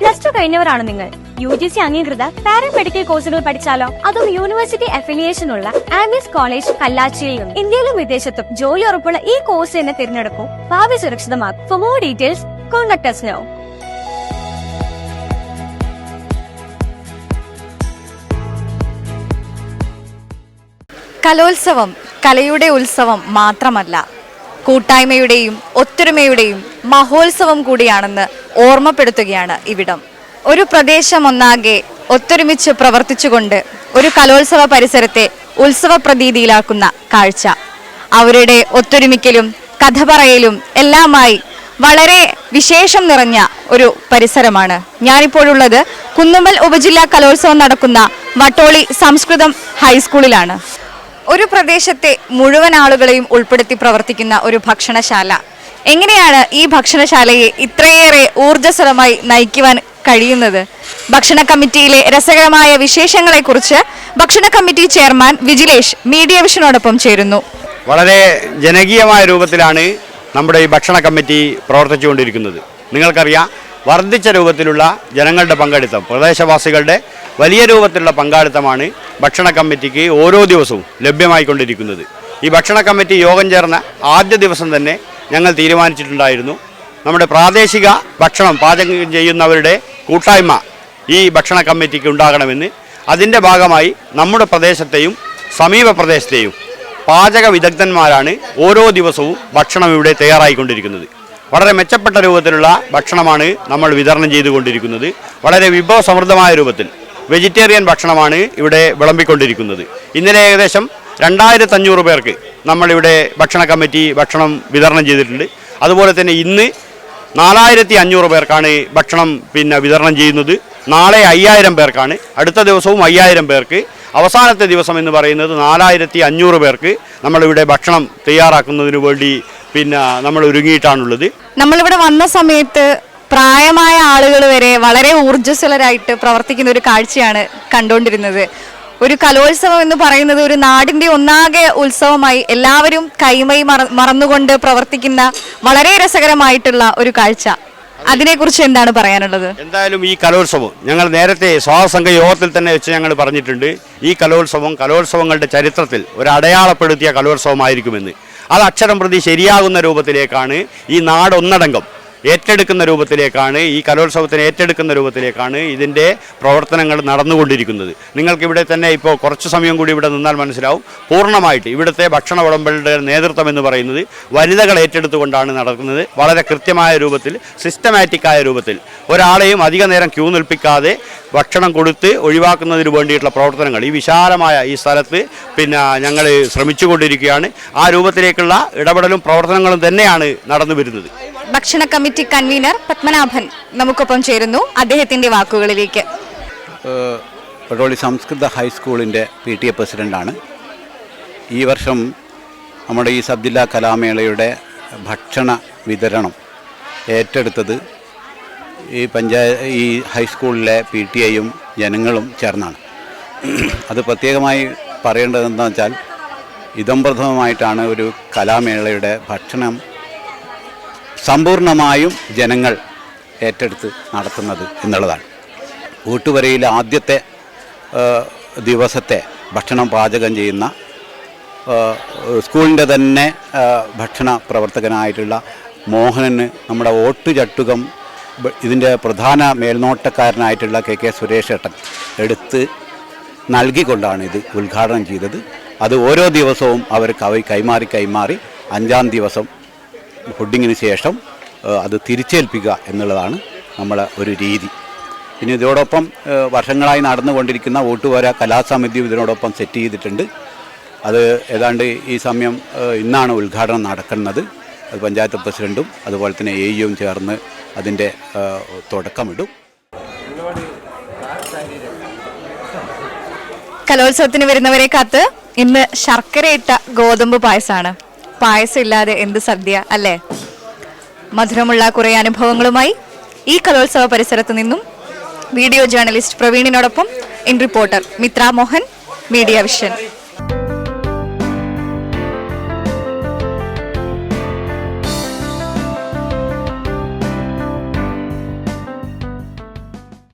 Plus two കഴിഞ്ഞവരാണ് നിങ്ങൾ. U G C അംഗീകൃത പാരാമെഡിക്കൽ കോഴ്സുകൾ പഠിച്ചാലോ? അതും യൂണിവേഴ്സിറ്റി അഫിലിയേഷൻ ഉള്ള ആംബിയസ് കോളേജ് കല്ലാച്ചിയിലും. ഇന്ത്യയിലും വിദേശത്തും ജോലി ഉറപ്പുള്ള ഈ കോഴ്സ് തന്നെ തിരഞ്ഞെടുക്കും. ഭാവി സുരക്ഷിതമാക്കും. For more details contact us now. കലോത്സവം കലയുടെ ഉത്സവം മാത്രമല്ല. കൂട്ടായ്മയുടെയും ഒത്തൊരുമയുടെയും മഹോത്സവം കൂടിയാണെന്ന് ഓർമ്മപ്പെടുത്തുകയാണ് ഇവിടം. ഒരു പ്രദേശം ഒന്നാകെ ഒത്തൊരുമിച്ച് പ്രവർത്തിച്ചുകൊണ്ട് ഒരു കലോത്സവ പരിസരത്തെ ഉത്സവ പ്രതീതിയിലാക്കുന്ന കാഴ്ച. അവരുടെ ഒത്തൊരുമിക്കലും കഥ പറയലും എല്ലാമായി വളരെ വിശേഷം നിറഞ്ഞ ഒരു പരിസരമാണ്. ഞാനിപ്പോഴുള്ളത് കുന്നുമ്മൽ ഉപജില്ലാ കലോത്സവം നടക്കുന്ന വട്ടോളി സംസ്കൃതം ഹൈസ്കൂളിലാണ്. ഒരു പ്രദേശത്തെ മുഴുവൻ ആളുകളെയും ഉൾപ്പെടുത്തി പ്രവർത്തിക്കുന്ന ഒരു ഭക്ഷണശാല. എങ്ങനെയാണ് ഈ ഭക്ഷണശാലയെ ഇത്രയേറെ ഊർജസ്വലമായി നയിക്കുവാൻ കഴിയുന്നത്? ഭക്ഷണ കമ്മിറ്റിയിലെ രസകരമായ വിശേഷങ്ങളെക്കുറിച്ച് ഭക്ഷണ കമ്മിറ്റി ചെയർമാൻ വിജിലേഷ് മീഡിയ വിഷനോടൊപ്പം ചേരുന്നു. വളരെ ജനകീയമായ രൂപത്തിലാണ് നമ്മുടെ ഈ ഭക്ഷണ കമ്മിറ്റി പ്രവർത്തിച്ചുകൊണ്ടിരിക്കുന്നത്. നിങ്ങൾക്കറിയാം വർദ്ധിച്ച രൂപത്തിലുള്ള ജനങ്ങളുടെ പങ്കാളിത്തം പ്രദേശവാസികളുടെ വലിയ രൂപത്തിലുള്ള പങ്കാളിത്തമാണ് ഭക്ഷണ കമ്മിറ്റിക്ക് ഓരോ ദിവസവും ലഭ്യമായിക്കൊണ്ടിരിക്കുന്നത്. ഈ ഭക്ഷണ കമ്മിറ്റി യോഗം ചേർന്ന ആദ്യ ദിവസം തന്നെ ഞങ്ങൾ തീരുമാനിച്ചിട്ടുണ്ടായിരുന്നു. നമ്മുടെ പ്രാദേശിക ഭക്ഷണം പാചകം ചെയ്യുന്നവരുടെ കൂട്ടായ്മ ഈ ഭക്ഷണ കമ്മിറ്റിക്ക് ഉണ്ടാകണമെന്ന്. അതിന്റെ ഭാഗമായി നമ്മുടെ പ്രദേശത്തെയും സമീപ പ്രദേശത്തെയും പാചക വിദഗ്ധന്മാരാണ് ഓരോ ദിവസവും ഭക്ഷണം ഇവിടെ തയ്യാറായിക്കൊണ്ടിരിക്കുന്നത്. വളരെ മെച്ചപ്പെട്ട രൂപത്തിലുള്ള ഭക്ഷണമാണ് നമ്മൾ വിതരണം ചെയ്തുകൊണ്ടിരിക്കുന്നത്. വളരെ വിഭവസമൃദ്ധമായ രൂപത്തിൽ വെജിറ്റേറിയൻ ഭക്ഷണമാണ് ഇവിടെ വിളമ്പിക്കൊണ്ടിരിക്കുന്നത്. ഇന്നലെ ഏകദേശം രണ്ടായിരത്തഞ്ഞൂറ് പേർക്ക് നമ്മളിവിടെ ഭക്ഷണ കമ്മിറ്റി ഭക്ഷണം വിതരണം ചെയ്തിട്ടുണ്ട്. അതുപോലെ തന്നെ ഇന്ന് നാലായിരത്തി അഞ്ഞൂറ് പേർക്കാണ് ഭക്ഷണം പിന്നെ വിതരണം ചെയ്യുന്നത്. നാളെ അയ്യായിരം പേർക്കാണ്. അടുത്ത ദിവസവും അയ്യായിരം പേർക്ക്. അവസാനത്തെ ദിവസം എന്ന് പറയുന്നത് നാലായിരത്തി അഞ്ഞൂറ് പേർക്ക് നമ്മളിവിടെ ഭക്ഷണം തയ്യാറാക്കുന്നതിന് വേണ്ടി പിന്നെ നമ്മൾ ഒരുങ്ങിയിട്ടാണുള്ളത്. നമ്മളിവിടെ വന്ന സമയത്ത് പ്രായമായ ആളുകൾ വരെ വളരെ ഊർജസ്വലരായിട്ട് പ്രവർത്തിക്കുന്ന ഒരു കാഴ്ചയാണ് കണ്ടുകൊണ്ടിരുന്നത്. ഒരു കലോത്സവം എന്ന് പറയുന്നത് ഒരു നാടിന്റെ ഒന്നാകെ ഉത്സവമായി എല്ലാവരും കൈമൈ മറ മറന്നുകൊണ്ട് പ്രവർത്തിക്കുന്ന വളരെ രസകരമായിട്ടുള്ള ഒരു കാഴ്ച. അതിനെക്കുറിച്ച് എന്താണ് പറയാനുള്ളത്? എന്തായാലും ഈ കലോത്സവം ഞങ്ങൾ നേരത്തെ സ്വാസംഘ യോഗത്തിൽ തന്നെ വെച്ച് ഞങ്ങൾ പറഞ്ഞിട്ടുണ്ട് ഈ കലോത്സവം കലോത്സവങ്ങളുടെ ചരിത്രത്തിൽ ഒരു അടയാളപ്പെടുത്തിയ കലോത്സവമായിരിക്കുമെന്ന്. അത് അക്ഷരം പ്രതി ശരിയാകുന്ന രൂപത്തിലേക്കാണ് ഈ നാടൊന്നടങ്കം. ഏറ്റെടുക്കുന്ന രൂപത്തിലേക്കാണ് ഈ കലോത്സവത്തിന് ഏറ്റെടുക്കുന്ന രൂപത്തിലേക്കാണ് ഇതിന്റെ പ്രവർത്തനങ്ങൾ നടന്നുകൊണ്ടിരിക്കുന്നത്. നിങ്ങൾക്കിവിടെ തന്നെ ഇപ്പോൾ കുറച്ച് സമയം കൂടി ഇവിടെ നിന്നാൽ മനസ്സിലാവും. പൂർണമായിട്ട് ഇവിടുത്തെ ഭക്ഷണ വിളമ്പലുടെ നേതൃത്വം എന്ന് പറയുന്നത് വനിതകൾ ഏറ്റെടുത്തുകൊണ്ടാണ് നടക്കുന്നത്. വളരെ കൃത്യമായ രൂപത്തിൽ സിസ്റ്റമാറ്റിക്കായ രൂപത്തിൽ. ഒരാളെയും അധിക നേരം ക്യൂ നിൽപ്പിക്കാതെ ഭക്ഷണം കൊടുത്ത് ഒഴിവാക്കുന്നതിന് വേണ്ടിയിട്ടുള്ള പ്രവർത്തനങ്ങൾ ഈ വിശാലമായ ഈ സ്ഥലത്ത് പിന്നെ ഞങ്ങൾ ശ്രമിച്ചുകൊണ്ടിരിക്കുകയാണ്. ആ രൂപത്തിലേക്കുള്ള ഇടപെടലും പ്രവർത്തനങ്ങളും തന്നെയാണ് നടന്നു വരുന്നത് ഭക്ഷണ കമ്മിറ്റി കൺവീനർ പത്മനാഭൻ നമുക്കൊപ്പം ചേരുന്നു അദ്ദേഹത്തിന്റെ വാക്കുകളിലേക്ക്. പടോളി സംസ്കൃത ഹൈസ്കൂളിന്റെ പി ടി എ പ്രസിഡന്റാണ് ഈ വർഷം നമ്മുടെ ഈ സബ് ജില്ലാ കലാമേളയുടെ ഭക്ഷണ വിതരണം ഏറ്റെടുത്തത് ഈ പഞ്ചായ ഈ ഹൈസ്കൂളിലെ പി ടി എയും ജനങ്ങളും ചേർന്നാണ്. അത് പ്രത്യേകമായി പറയേണ്ടതെന്ന് വെച്ചാൽ വെച്ചാൽ ഇതംപ്രഥമമായിട്ടാണ് ഒരു കലാമേളയുടെ ഭക്ഷണം സമ്പൂർണമായും ജനങ്ങൾ ഏറ്റെടുത്ത് നടത്തുന്നത് എന്നുള്ളതാണ്. ഊട്ടുവരയിലെ ആദ്യത്തെ ദിവസത്തെ ഭക്ഷണം പാചകം ചെയ്യുന്ന സ്കൂളിന്റെ തന്നെ ഭക്ഷണ പ്രവർത്തകനായിട്ടുള്ള മോഹനന് നമ്മുടെ വോട്ട് ചട്ടുകം ബ- ഇതിന്റെ പ്രധാന മേൽനോട്ടക്കാരനായിട്ടുള്ള കെ കെ സുരേഷ് ഏട്ടൻ എടുത്ത് നൽകിക്കൊണ്ടാണ് ഇത് ഉദ്ഘാടനം ചെയ്തത്. അത് ഓരോ ദിവസവും അവർ കൈമാറി കൈമാറി അഞ്ചാം ദിവസം ഫുഡിങ്ങിന് ശേഷം അത് തിരിച്ചേൽപ്പിക്കുക എന്നുള്ളതാണ് നമ്മളെ ഒരു രീതി. പിന്നെ ഇതോടൊപ്പം വർഷങ്ങളായി നടന്നുകൊണ്ടിരിക്കുന്ന വോട്ടുപോര കലാസമിതിയും ഇതിനോടൊപ്പം സെറ്റ് ചെയ്തിട്ടുണ്ട്. അത് ഏതാണ്ട് ഈ സമയം ഇന്നാണ് ഉദ്ഘാടനം നടക്കുന്നത്. അത് പഞ്ചായത്ത് പ്രസിഡന്റും അതുപോലെ തന്നെ എ ഇയും ചേർന്ന് അതിന്റെ തുടക്കമിടും. കലോത്സവത്തിന് വരുന്നവരെ കാത്ത് ഇന്ന് ശർക്കരയിട്ട ഗോതമ്പ് പായസമാണ് പായസം ഇല്ലാതെ എന്ത് സദ്യ അല്ലേ? മധുരമുള്ള കുറെ അനുഭവങ്ങളുമായി ഈ കലോത്സവ പരിസരത്ത് നിന്നും video journalist പ്രവീണിനോടൊപ്പം in reporter Mithra Mohan media vision.